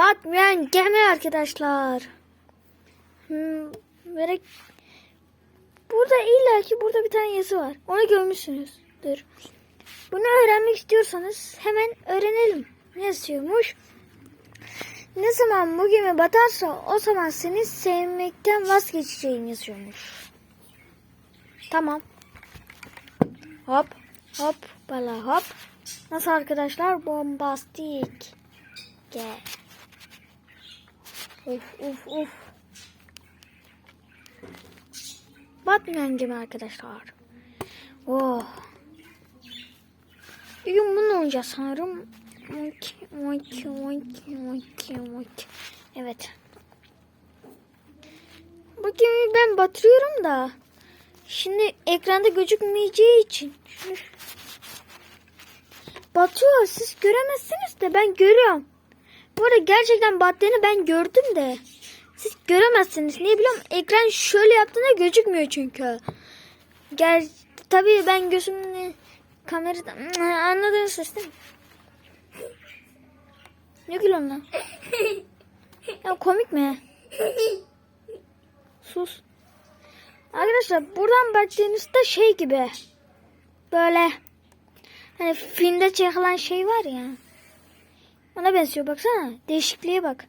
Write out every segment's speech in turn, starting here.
Batman gemi arkadaşlar. Hmm, merak... Burada illa ki burada bir tane yazı var. Onu görmüşsünüzdür. Bunu öğrenmek istiyorsanız hemen öğrenelim. Ne yazıyormuş? Ne zaman bu gemi batarsa o zaman seni sevmekten vazgeçeceğin yazıyormuş. Tamam. Hop hop bala hop. Nasıl arkadaşlar? Bombastik. Gel. Uf uf uf. Batman gibi arkadaşlar. Oh. Bir gün bunu oynayacağız sanırım. Monkey, monkey, monkey, monkey. Evet. Bu ben batırıyorum da. Şimdi ekranda gözükmeyeceği için. Batıyor. Siz göremezsiniz de ben görüyorum. Bu gerçekten battığını ben gördüm de. Siz göremezsiniz. Niye biliyorum? Ekran şöyle yaptığında gözükmüyor çünkü. Gel tabii ben gözümle kamerada anladınız siz değil mi? Ne gülüyorsun lan? Ya komik mi? Sus. Arkadaşlar buradan baktığınızda şey gibi. Böyle hani filmde çekilen şey var ya. Ona benziyor baksana. Değişikliğe bak.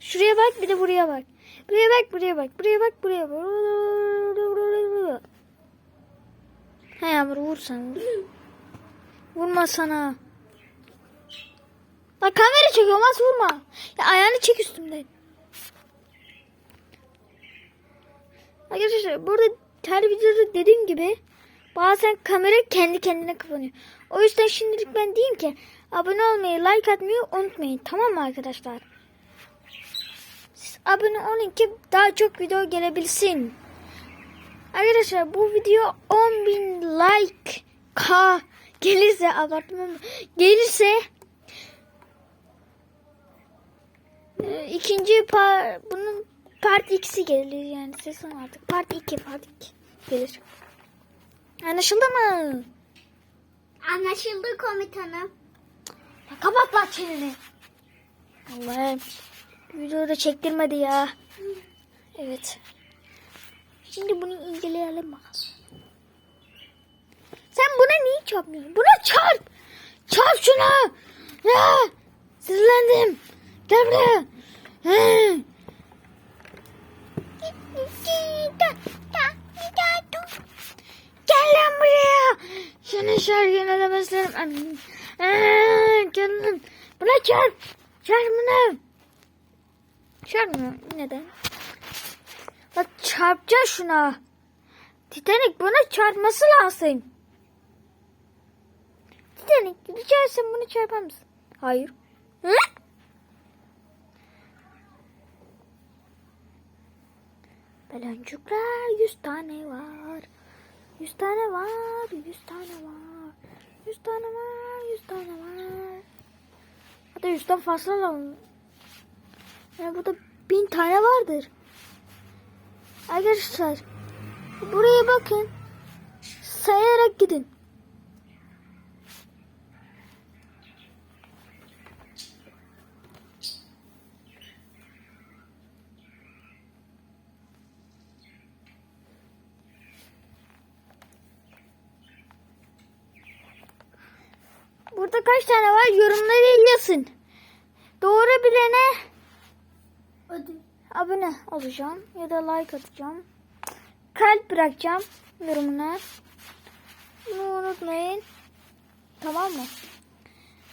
Şuraya bak bir de buraya bak. Buraya bak buraya bak. Buraya bak buraya bak. He yavru vur sen vur. Vurma sana. Bak kamera çekiyor mas vurma. Ya ayağını çek üstümden. Arkadaşlar burada her videoda dediğim gibi bazen kamera kendi kendine kapanıyor. O yüzden şimdilik ben diyeyim ki abone olmayı, like atmayı unutmayın. Tamam mı arkadaşlar? Siz abone olun ki daha çok video gelebilsin. Arkadaşlar bu video 10.000 like ka gelirse abartmam gelirse e, ikinci par bunun part 2'si gelir yani sesim artık part 2 part 2 gelir. Anlaşıldı mı? Anlaşıldı komutanım. Kapat lan çeneni. Allah'ım. Videoda çektirmedi ya. Evet. Şimdi bunu inceleyelim bakalım. Sen buna niye çarpmıyorsun? Buna çarp. Çarp şuna. Ya. Sinirlendim. Gel buraya. Senin şarkını da beslerim. Lan. Buna çarp. Çarp bunu. Çarpmıyor. Neden? Bak çarpacaksın şuna. Titanic buna çarpması lazım. Titanic rica etsem bunu çarpar mısın? Hayır. Hı? Baloncuklar yüz tane var. Yüz tane var, yüz tane var. Yüz tane var, yüz tane var. Hatta yüzden fazla var. Yani burada bin tane vardır. Arkadaşlar buraya bakın. Sayarak gidin. Burada kaç tane var yorumları yazın. Doğru bilene Ödül. abone olacağım ya da like atacağım. Kalp bırakacağım yorumuna. Bunu unutmayın. Tamam mı?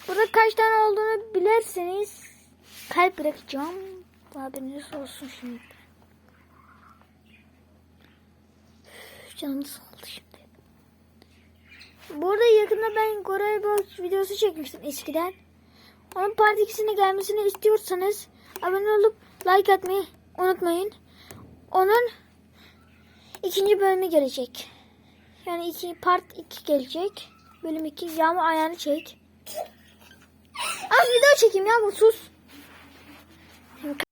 Burada kaç tane olduğunu bilirseniz kalp bırakacağım. Haberiniz olsun şimdi. Canım sıkıldı şimdi. Burada yakında ben Koray Box videosu çekmiştim eskiden. Onun part 2'sine gelmesini istiyorsanız abone olup like atmayı unutmayın. Onun ikinci bölümü gelecek. Yani iki part 2 gelecek. Bölüm 2 yağmur ayağını çek. Az video çekeyim ya bu sus.